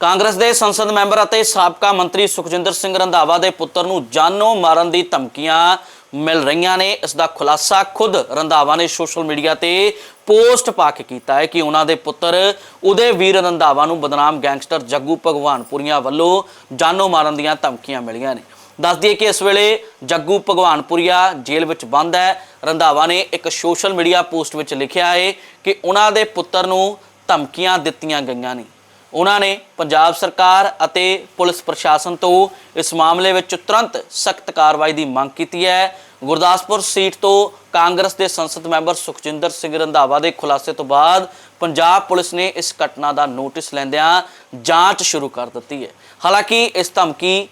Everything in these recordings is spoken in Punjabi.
ਕਾਂਗਰਸ ਦੇ ਸੰਸਦ ਮੈਂਬਰ ਅਤੇ ਸਾਬਕਾ ਮੰਤਰੀ ਸੁਖਜਿੰਦਰ ਸਿੰਘ ਰੰਧਾਵਾ ਦੇ ਪੁੱਤਰ ਨੂੰ ਜਾਨੋਂ ਮਾਰਨ ਦੀ ਧਮਕੀਆਂ ਮਿਲ ਰਹੀਆਂ ਨੇ। ਇਸ ਦਾ ਖੁਲਾਸਾ ਖੁਦ ਰੰਧਾਵਾ ਨੇ ਸੋਸ਼ਲ ਮੀਡੀਆ ਤੇ ਪੋਸਟ ਪਾ ਕੇ ਕੀਤਾ ਹੈ ਕਿ ਉਹਨਾਂ ਦੇ ਪੁੱਤਰ ਉਦੇ ਵੀਰ ਰੰਧਾਵਾ ਨੂੰ ਬਦਨਾਮ ਗੈਂਗਸਟਰ ਜੱਗੂ ਭਗਵਾਨਪੁਰੀਆ ਵੱਲੋਂ ਜਾਨੋਂ ਮਾਰਨ ਦੀਆਂ ਧਮਕੀਆਂ ਮਿਲੀਆਂ ਨੇ। ਦੱਸ ਦਈਏ ਕਿ ਇਸ ਵੇਲੇ ਜੱਗੂ ਭਗਵਾਨਪੁਰੀਆ ਜੇਲ੍ਹ ਵਿੱਚ ਬੰਦ ਹੈ। ਰੰਧਾਵਾ ਨੇ ਇੱਕ ਸੋਸ਼ਲ ਮੀਡੀਆ ਪੋਸਟ ਵਿੱਚ ਲਿਖਿਆ ਹੈ ਕਿ ਉਹਨਾਂ ਦੇ ਪੁੱਤਰ ਨੂੰ ਧਮਕੀਆਂ ਦਿੱਤੀਆਂ ਗਈਆਂ ਨੇ। ਉਹਨਾਂ ਨੇ ਪੰਜਾਬ ਸਰਕਾਰ ਅਤੇ ਪੁਲਿਸ ਪ੍ਰਸ਼ਾਸਨ ਤੋਂ ਇਸ ਮਾਮਲੇ ਵਿੱਚ ਤੁਰੰਤ ਸਖਤ ਕਾਰਵਾਈ ਦੀ ਮੰਗ ਕੀਤੀ ਹੈ। ਗੁਰਦਾਸਪੁਰ ਸੀਟ ਤੋਂ ਕਾਂਗਰਸ ਦੇ ਸੰਸਦ ਮੈਂਬਰ ਸੁਖਜਿੰਦਰ ਸਿੰਘ ਰੰਧਾਵਾ ਦੇ ਖੁਲਾਸੇ ਤੋਂ ਬਾਅਦ ਪੰਜਾਬ ਪੁਲਿਸ ਨੇ ਇਸ ਘਟਨਾ ਦਾ ਨੋਟਿਸ ਲੈਂਦਿਆਂ ਜਾਂਚ ਸ਼ੁਰੂ ਕਰ ਦਿੱਤੀ ਹੈ। ਹਾਲਾਂਕਿ ਇਸ ਧਮਕੀ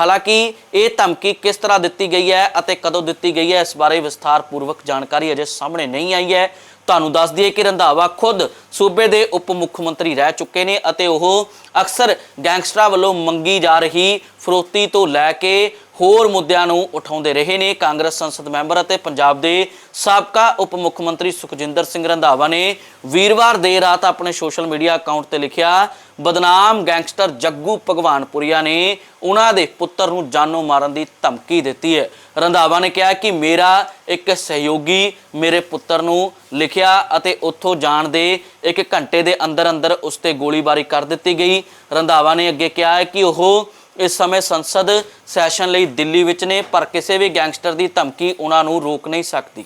ਹਾਲਾਂਕਿ ਇਹ ਧਮਕੀ ਕਿਸ ਤਰ੍ਹਾਂ ਦਿੱਤੀ ਗਈ ਹੈ ਅਤੇ ਕਦੋਂ ਦਿੱਤੀ ਗਈ ਹੈ, ਇਸ ਬਾਰੇ ਵਿਸਥਾਰ ਪੂਰਵਕ ਜਾਣਕਾਰੀ ਅਜੇ ਸਾਹਮਣੇ ਨਹੀਂ ਆਈ ਹੈ। ਤੁਹਾਨੂੰ ਦੱਸ ਦਈਏ ਕਿ ਰੰਧਾਵਾ ਖੁਦ ਸੂਬੇ ਦੇ ਉਪ ਮੁੱਖ ਮੰਤਰੀ ਰਹਿ ਚੁੱਕੇ ਨੇ ਅਤੇ ਉਹ ਅਕਸਰ ਗੈਂਗਸਟਰਾਂ ਵੱਲੋਂ ਮੰਗੀ ਜਾ ਰਹੀ ਫਰੋਤੀ ਤੋਂ ਲੈ ਕੇ ਹੋਰ ਮੁੱਦਿਆਂ ਨੂੰ ਉਠਾਉਂਦੇ ਰਹੇ ਨੇ। ਕਾਂਗਰਸ ਸੰਸਦ ਮੈਂਬਰ ਅਤੇ ਪੰਜਾਬ ਦੇ ਸਾਬਕਾ ਉਪ ਮੁੱਖ ਮੰਤਰੀ ਸੁਖਜਿੰਦਰ ਸਿੰਘ ਰੰਧਾਵਾ ਨੇ ਵੀਰਵਾਰ ਦੇਰ ਰਾਤ ਆਪਣੇ ਸੋਸ਼ਲ ਮੀਡੀਆ ਅਕਾਊਂਟ ਤੇ ਲਿਖਿਆ ਬਦਨਾਮ ਗੈਂਗਸਟਰ ਜੱਗੂ ਭਗਵਾਨਪੁਰੀਆ ਨੇ ਉਹਨਾਂ ਦੇ ਪੁੱਤਰ ਨੂੰ ਜਾਨੋਂ ਮਾਰਨ ਦੀ ਧਮਕੀ ਦਿੱਤੀ ਹੈ। ਰੰਧਾਵਾ ਨੇ ਕਿਹਾ ਕਿ ਮੇਰਾ ਇੱਕ ਸਹਿਯੋਗੀ ਮੇਰੇ ਪੁੱਤਰ ਨੂੰ ਲਿਖਿਆ ਅਤੇ ਉੱਥੋਂ ਜਾਣ ਦੇ ਇੱਕ ਘੰਟੇ ਦੇ ਅੰਦਰ ਅੰਦਰ ਉਸ ਤੇ ਗੋਲੀਬਾਰੀ ਕਰ ਦਿੱਤੀ ਗਈ। ਰੰਧਾਵਾ ਨੇ ਅੱਗੇ ਕਿਹਾ ਕਿ ਉਹ ਇਸ ਸਮੇਂ ਸੰਸਦ ਸੈਸ਼ਨ ਲਈ ਦਿੱਲੀ ਵਿੱਚ ਨੇ, ਪਰ ਕਿਸੇ ਵੀ ਗੈਂਗਸਟਰ ਦੀ ਧਮਕੀ ਉਹਨਾਂ ਨੂੰ ਰੋਕ ਨਹੀਂ ਸਕਦੀ।